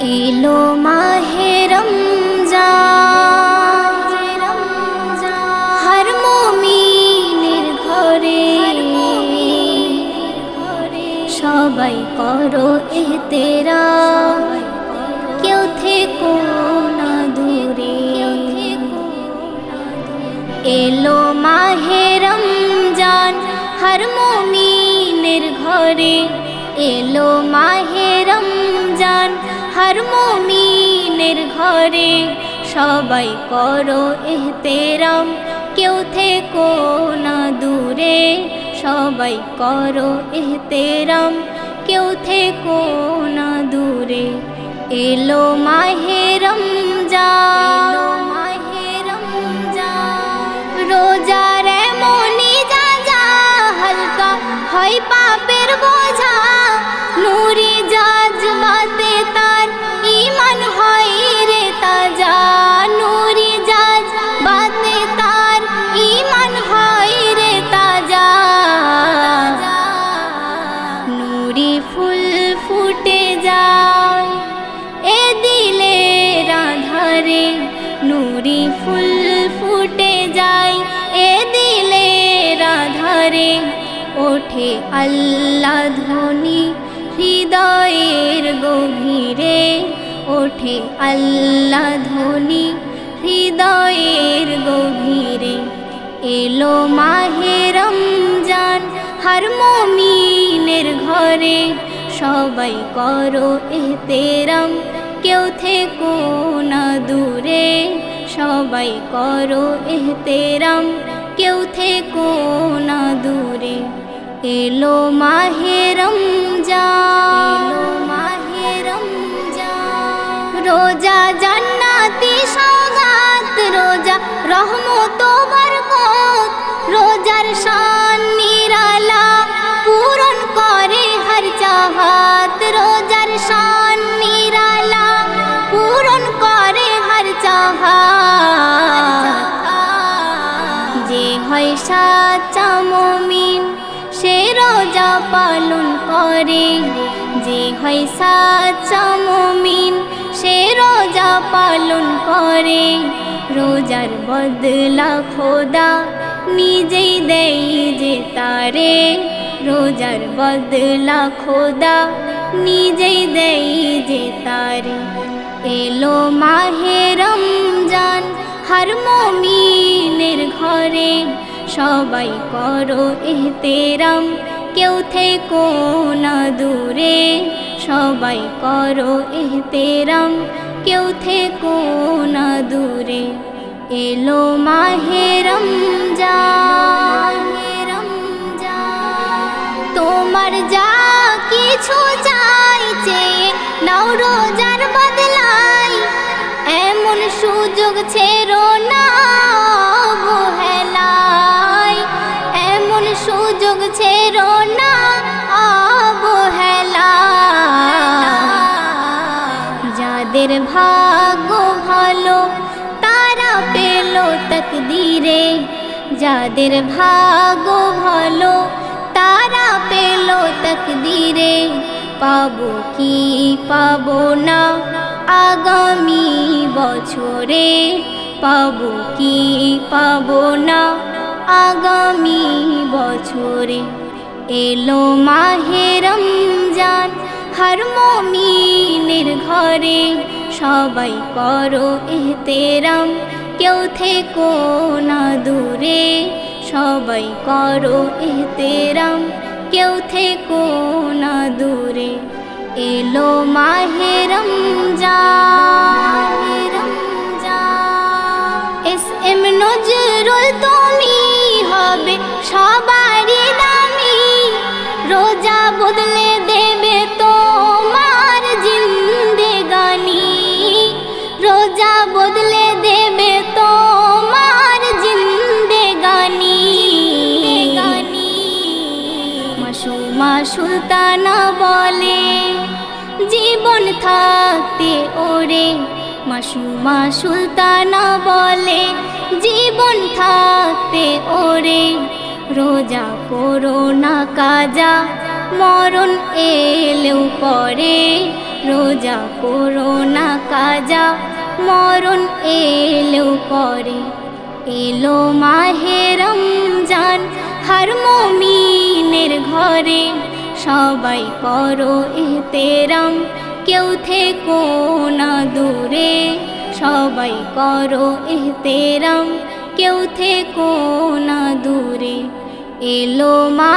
এলো মাহেরম হর মমিনের ঘরে। সবাই করো এহতেরা কেউ থেকো না দূরে। এলো মাহেরম জান হর মমিনের ঘরে। এলো মাহেরম জান হর মমিনের ঘরে সবাই করো এহতেরাম। কেউ থেকো না দূরে সবাই করো এহতেরাম। কেউ থেকো না দূরে এলো মাহেরম যা মাহেরম যা রোজার মনি যা যা হালকা হয় নুরি ফুল ফুটে যায়, এ দিলে রাধারে নুরি ফুল ফুটে যায়। এ দিলে রাধারে ওঠে আল্লাহ ধ্বনি, হৃদয়ের গভীরে ওঠে আল্লাহ ধ্বনি, হৃদয়ের গভীরে। এলো মাহেরম জান হর মমিনের ঘরে সবাই করো এহতেরাম কেউ থেকো না দূরে সবাই করো এহতেরাম কেউ থেকো না দূরে এলো মাহেরম যা মাহেরম যা রোজা জান্নাতি সৌগাত রোজা রহমত বরকত। রোজার শান রোজার শান নিরালা পূরণ করে হর চাহাত যে হয় সাচা মমিন, সে রোজা পালন করে। যে হয় সাচা মমিন, সে রোজা পালন করে। রোজার বদলা খোদা নিজেই দেই যে তারে। রোজার বদলা খোদা নিজেই দেই যে তারে। এলো মাহেরম জান হর মমিনের ঘরে। সবাই করো এহতেরাম, কেউ থেকো না দূরে। সবাই করো এহতেরাম, কেউ থেকো না দূরে। এলো মাহেরম যা তোমার যা কিছু সুযোগ ছেড়ো না অবহেলায় এমন সুযোগ ছেড়ো না অবহেলায় যাদের ভাগ্য ভালো, তারা পেল তকদিরে। যাদের ভাগ্য ভালো, তারা পেল তকদিরে। পাবো কি পাবো না? আগামী বছরে পাবো কি পাবো না? আগামী বছরে এলো মাহেরম যান হর মমিনের ঘরে সবাই করো এহতেরাম। কেউ থেকো না দূরে, সবাই করো এহতেরাম। কেউ থেকো না দূরে। এলো মাহেরম যা এস এম নজরুল তুমি হবে সবারই মাসুমা সুলতানা বলে, জীবন থাকতে ওরে। মাসুমা সুলতানা বলে, জীবন থাকতে ওরে। রোজা করো না কাজা, মরণ এলেও পরে। রোজা রোজা করো না কাজা, মরণ এলেও পরে। এলো মাহে রমজান হর মমিনের ঘরে, সবাই করো এহতেরাম, কেউ থেকো না দূরে, সবাই করো এহতেরাম, কেউ থেকো না দূরে। এলো মা